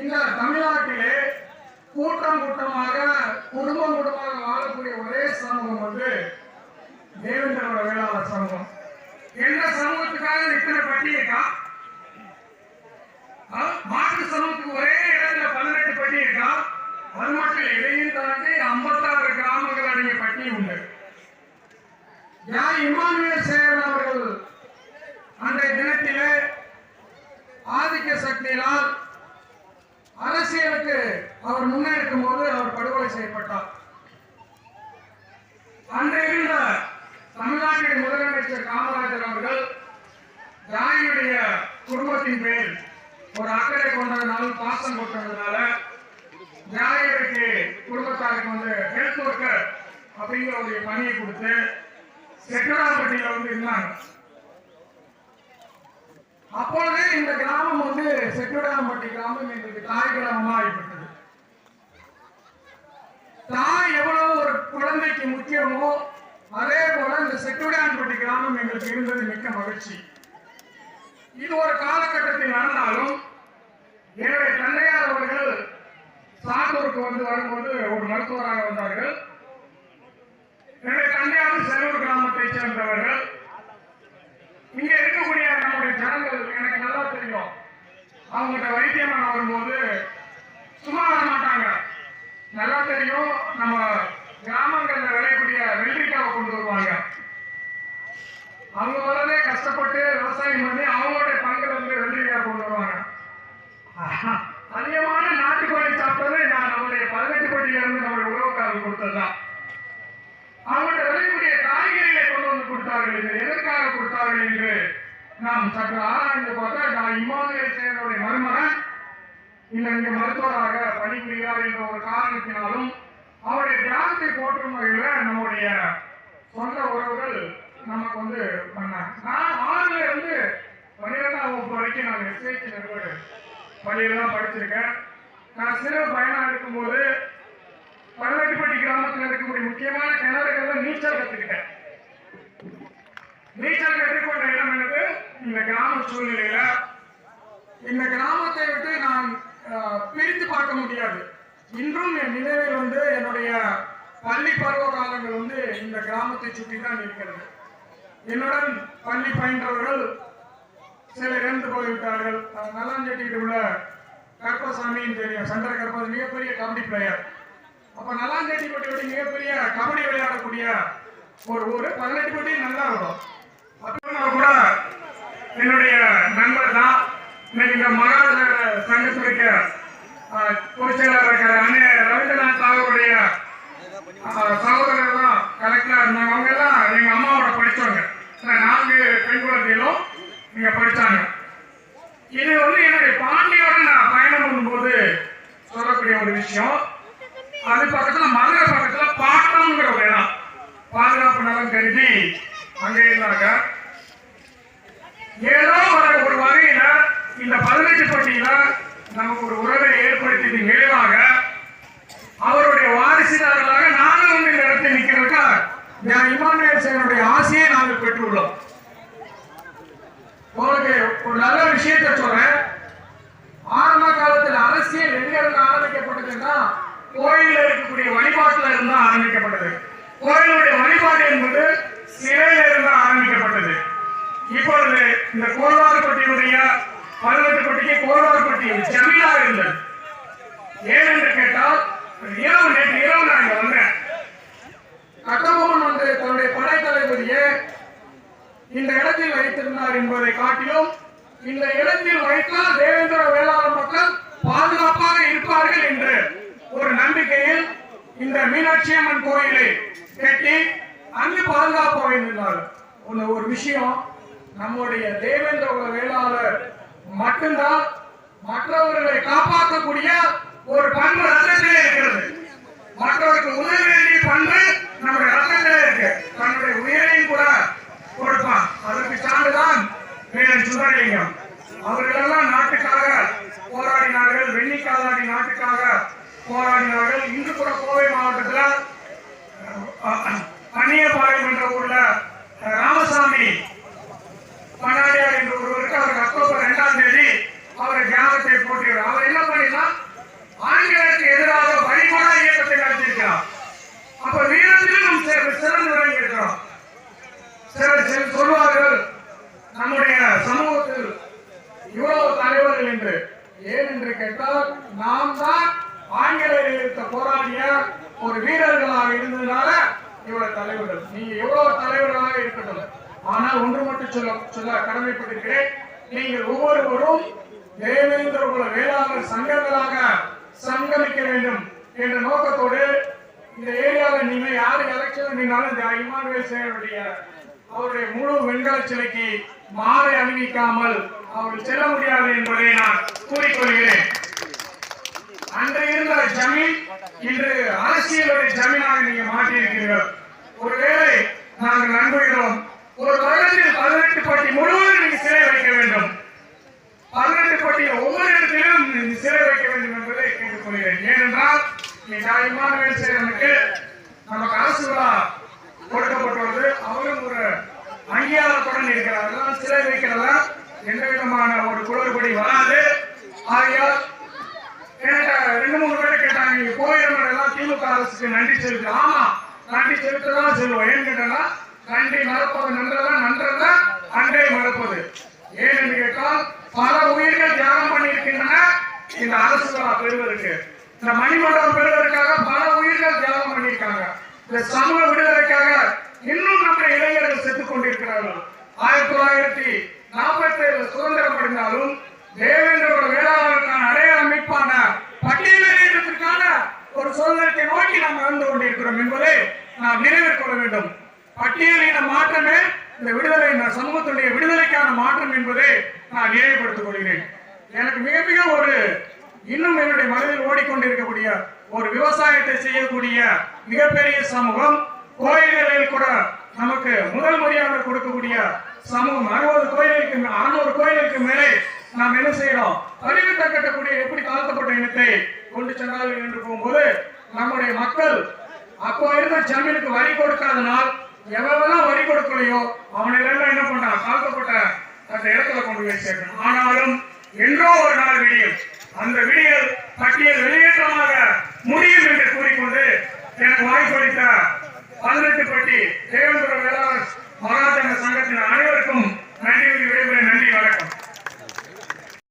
இந்த தமிழ்நாட்டிலே கூட்டம் கூட்டமாக குடும்பம் குடும்பமாக வாழக்கூடிய ஒரே சமூகம் வந்து தேவேந்திரோட வேளாளர் சமூகம். எந்த சமூகத்துக்காக இத்தனை பட்டி மாற்று சமூகத்துக்கு ஒரே இடத்துல பதினெட்டு பட்டி இருக்கா? அது மட்டும் இதையும் தாண்டி ஐம்பத்தாறு கிராமங்கள் அடங்கிய பட்டி உண்டு. யார் இமானுவேல் சேகரன் அவர்கள் அன்றைய தினத்திலே ஆதிக்க சக்தியினால் அவர் அவர் முன்னெடுக்கும் போது அவர் படுகொலை செய்யப்பட்டார். அன்றைய தமிழ்நாட்டின் முதலமைச்சர் காமராஜர் அவர்கள் ஜாயினுடைய குடும்பத்தின் பேர் ஒரு அக்கறை கொண்டதுனால பாசம் கொட்டதுனால ஜாயிற்கு குடும்பத்தாருக்கு வந்து ஹெல்த் ஒர்க்கர் அப்படிங்கிற ஒரு பணியை கொடுத்து செட்டடாம்பட்டியில வந்து இருந்தாங்க. அப்பொழுதே இந்த கிராமம் வந்து செட்டுடாம்பட்டி கிராமம் எங்களுக்கு தாய் கிராமமா ஆகிவிட்டது. தான் எவ்வளவு ஒரு குழந்தைக்கு முக்கியமோ அதே போல இந்த செட்டுடாம்பட்டி கிராமம் எங்களுக்கு இருந்தது மிக்க மகிழ்ச்சி. இது ஒரு காலகட்டத்தில் நடந்தாலும் என்னுடைய தந்தையார் அவர்கள் சாந்தூருக்கு வந்து வரும்போது ஒரு மருத்துவராக வந்தார்கள். என்னுடைய தந்தையாரும் செல்லூர் கிராமத்தைச் சேர்ந்தவர்கள். இங்க இருக்கக்கூடிய நம்முடைய ஜனங்கள் எனக்கு நல்லா தெரியும். அவங்ககிட்ட வைத்தியமாக வரும்போது சும்மா வர மாட்டாங்க. நல்லா தெரியும். நம்ம கிராமங்கள்ல விளையக்கூடிய வெள்ளரிக்காவை கொண்டு வருவாங்க. அவங்க வரதே கஷ்டப்பட்டு விவசாயம் பண்ணி அவங்களுடைய பங்குல இருந்து வெள்ளரிக்காய் கொண்டு வருவாங்க. அதிகமான நாட்டுக்கோழி சாப்பிட்டது நான் நம்மளுடைய பதினெட்டு கோடியில இருந்து நம்மளுடைய உறவுக்காரர்கள் கொடுத்ததுதான். அவங்கள்ட்ட விளையக்கூடிய காய்கறிகளை கொண்டு வந்து கொடுத்தார்கள் என்று எதற்காக கொடுத்தார்கள் என்று நாம் சற்று ஆராய்ந்து பார்த்தா நான் இமானுவேல் சேனனுடைய மருமகன் இன்னைக்கு மருத்துவராக பணிபுரிகிறார் என்ற ஒரு காரணத்தினாலும் அவருடைய தியானத்தை போற்றும் வகையில் நம்முடைய சொந்த உறவுகள் நமக்கு வந்து பண்ணாங்க. நான் ஆறுல இருந்து பன்னிரெண்டாம் வகுப்பு வரைக்கும் நான் எஸ்ஐடி நடுவர் பள்ளியில் தான் படிச்சிருக்கேன். நான் சிறு பயணம் இருக்கும்போது பல்லட்டிப்பட்டி கிராமத்தில் இருக்கக்கூடிய முக்கியமான கிணறுகள்ல நீச்சல் கற்றுக்கிட்டேன் நீச்சல் கற்றுக்கொண்ட இடம் எனக்கு இந்த கிராம சூழ்நிலையில. இந்த கிராமத்தை விட்டு நான் பிரித்து பார்க்க முடியாது. இன்றும் என் நினைவில் வந்து என்னுடைய பள்ளி பருவ காலங்கள் வந்து இந்த கிராமத்தை சுற்றி தான் இருக்கிறது. என்னுடன் பள்ளி பயின்றவர்கள் சிலர் இறந்து போய்விட்டார்கள். அஹ், நல்லாஞ்செட்டியில் உள்ள கருப்பசாமின்னு தெரியும் சந்திர கருப்பசாமி மிகப்பெரிய கபடி பிளேயர் அப்ப நல்லாஞ்சேட்டி பட்டி மிகப்பெரிய கபடி விளையாடக்கூடிய ஒரு ஊர். பதினெட்டு பட்டி நல்லா இருக்கும். அப்புறம் கூட என்னுடைய நண்பர் தான். இன்னைக்கு இந்த மகாராஜ சங்கத்துடைய ஆஹ், பொதுச் செயலாளர் இருக்கிற அண்ணன் ரவீந்திரநாத் தாகூருடைய சகோதரர் தான் கலெக்டராக இருந்தாங்க அவங்க எல்லாம் எங்க அம்மாவோட படித்தவங்க நான்கு பெண் குழந்தைகளும் நீங்க படிச்சாங்க. இது வந்து என்னுடைய பாண்டியோட நான் பயணம் பண்ணும்போது சொல்லக்கூடிய ஒரு விஷயம். அது பக்கத்துல மதுரை பக்கத்துல பாட்டம்ங்கிற ஒரு இடம். பாதுகாப்பு நலம் கருதி அங்கே இருந்தாங்க. ஏதோ ஒரு ஒரு வகையில இந்த பதினெட்டு பட்டியல நமக்கு ஒரு உறவை ஏற்படுத்தியது விளைவாக அவருடைய வாரிசுதாரர்களாக நானும் வந்து இந்த இடத்தில் நிற்கிறதுக்கா இமானுவேல் சேனுடைய ஆசையை நாங்கள் பெற்றுள்ளோம். உங்களுக்கு ஒரு நல்ல விஷயத்தை சொல்றேன். ஆரம்ப காலத்தில் அரசியல் எங்க இருந்து ஆரம்பிக்கப்பட்டதுன்னா கோயிலில் இருக்கக்கூடிய வழிபாட்டில் இருந்து ஆரம்பிக்கப்பட்டது. கோயிலுடைய வழிபாடு என்பது சிலையில இருந்து ஆரம்பிக்கப்பட்டது இப்பொழுது இந்த கோல்வார்பட்டியுடைய பதினெட்டு பட்டிக்கு கோல்வார்பட்டி ஜமீனாக இருந்தது ஏன் என்று கேட்டால் இரவு நேற்று இரவு நான் இங்க வந்தேன் கட்டபொம்மன் வந்து தன்னுடைய படைத்தளபதியை இந்த இடத்தில் வைத்திருந்தார் என்பதை காட்டிலும் இந்த இடத்தில் வைத்தால் தேவேந்திர வேளாண் மக்கள் பாதுகாப்பாக இருப்பார்கள் என்று ஒரு நம்பிக்கையில் இந்த மீனாட்சி அம்மன் கோயிலை கட்டி அங்கு பாதுகாப்பு அமைந்திருந்தார்கள் ஒண்ணு ஒரு விஷயம் நம்முடைய தேவேந்திர வேளாளர் மட்டும்தான் மற்றவர்களை காப்பாற்றக்கூடிய ஒரு பண்பு ரத்தத்திலே இருக்கிறது. மற்றவருக்கு உதவி பண்பு குமாரலிங்கம் அவர்களெல்லாம் நாட்டுக்காக போராடினார்கள். வெள்ளிக்காலாடி நாட்டுக்காக போராடினார்கள். இன்று கூட கோவை மாவட்டத்தில் பன்னியபாளையம் என்ற ஊர்ல ராமசாமி பனாடியார் என்ற ஒருவருக்கு அவருக்கு அக்டோபர் ரெண்டாம் தேதி அவரை தியானத்தை போட்டியவர் அவர் என்ன பண்ணினா ஆங்கிலத்துக்கு எதிராக வழிபடா இயக்கத்தை நடத்தியிருக்கிறார். அப்ப வீரத்திலும் நாம் சிறந்து விளங்கி இருக்கிறோம் சிலர் சொல்வார்கள். நம்முடைய சமூக என்று. கேட்டால் நாம் தான் ஆங்கிலேயர் எதிர்த்த போராடிய ஒரு வீரர்களாக இருந்ததுனால இவ்வளவு தலைவர்கள். நீங்க எவ்வளவு தலைவர்களாக இருக்கட்டும். ஆனால் ஒன்று மட்டும் சொல்ல சொல்ல கடமைப்பட்டிருக்கிறேன். நீங்கள் ஒவ்வொருவரும் தேவேந்திர குல வேளாளர் சங்கங்களாக சங்கமிக்க வேண்டும் என்ற நோக்கத்தோடு இந்த ஏரியாவில் நீங்க யார் எலெக்ஷன் நின்னாலும் இந்த இமானுவேல் சேருடைய அவருடைய முழு வெண்கல சிலைக்கு மாலை அணிவிக்காமல் அவர் செல்ல முடியாது என்பதை நான் கூறிக்கொள்கிறேன். அன்று இருந்த ஜமீன் இன்று அரசியலுடைய ஜமீனாக நீங்க மாற்றியிருக்கிறீர்கள். ஒருவேளை நாங்கள் நண்புகிறோம் ஒரு வருடத்தில் பதினெட்டு பட்டி முழுவதும் நீங்க சிறை வைக்க வேண்டும். பதினெட்டு பட்டியில் ஒவ்வொரு இடத்திலும் நீங்க சிறை வைக்க வேண்டும் என்பதை கேட்டுக்கொள்கிறேன். ஏனென்றால் நியாயமான வேலை சேரனுக்கு நமக்கு அரசு விழா கொடுக்கப்பட்டுள்ளது. அவரும் ஒரு அங்கீகாரத்துடன் இருக்கிறார். அதெல்லாம் சிறை வைக்கிறதா? எந்த விதமான ஒரு குளறுபடி வராது. ஆகையால் கேட்ட ரெண்டு மூணு பேர் கேட்டாங்க நீங்க கோயில்கள் எல்லாம் திமுக அரசுக்கு நன்றி செலுத்து ஆமா நன்றி செலுத்ததான் சொல்லுவோம் ஏன்னு கேட்டா நன்றி மறப்பது நன்றதான் நன்றதா அன்றே மறப்பது. ஏன்னு கேட்டால் பல உயிர்கள் தியாகம் பண்ணியிருக்கின்றன இந்த அரசு பெறுவதற்கு. இந்த மணிமண்டலம் பெறுவதற்காக பல உயிர்கள் தியாகம் பண்ணியிருக்காங்க. இந்த சமூக விடுதலைக்காக இன்னும் நம்முடைய இளைஞர்கள் செத்துக் கொண்டிருக்கிறார்கள். ஆயிரத்தி தொள்ளாயிரத்தி நாற்பத்தி ஏழு சுதந்திரம் அடைந்தாலும் தேவேந்திரோட வேளாளருக்கான அடையாள அமைப்பான பட்டியலிடத்திற்கான ஒரு சுதந்திரத்தை நோக்கி நாம் நடந்து கொண்டிருக்கிறோம் என்பதை நாம் நினைவில் கொள்ள வேண்டும். பட்டியலின மாற்றமே இந்த விடுதலை இந்த சமூகத்துடைய விடுதலைக்கான மாற்றம் என்பதை நான் நினைவுபடுத்திக் கொள்கிறேன். எனக்கு மிக மிக ஒரு இன்னும் என்னுடைய மனதில் ஓடிக்கொண்டிருக்கக்கூடிய ஒரு விவசாயத்தை செய்யக்கூடிய மிகப்பெரிய சமூகம் கோயில்களில் கூட நமக்கு முதல் முறையாக கொடுக்கக்கூடிய சமூகம் அறுபது கோயிலுக்கு அறுநூறு கோயிலுக்கு மேலே நாம் என்ன செய்யறோம்? அறிவித்த கட்டக்கூடிய எப்படி தாழ்த்தப்பட்ட இனத்தை கொண்டு சென்றார்கள் என்று போகும்போது நம்முடைய மக்கள் அப்போ இருந்த ஜமீனுக்கு வரி கொடுக்காதனால் எவ்வளவுதான் வரி கொடுக்கலையோ அவனை எல்லாம் என்ன பண்ணான் தாழ்த்தப்பட்ட அந்த இடத்துல கொண்டு போய் சேர்க்கணும். ஆனாலும் என்றோ ஒரு நாள் விடியும். அந்த விடியல் பட்டியல் வெளியேற்றமாக முடியும் என்று கூறிக்கொண்டு எனக்கு வாய்ப்பளித்த பதினெட்டு பட்டி தேவேந்திர வேளாண் மாநாட்டங்க சங்கத்தின் அனைவருக்கும் நன்றி விடைபெறும்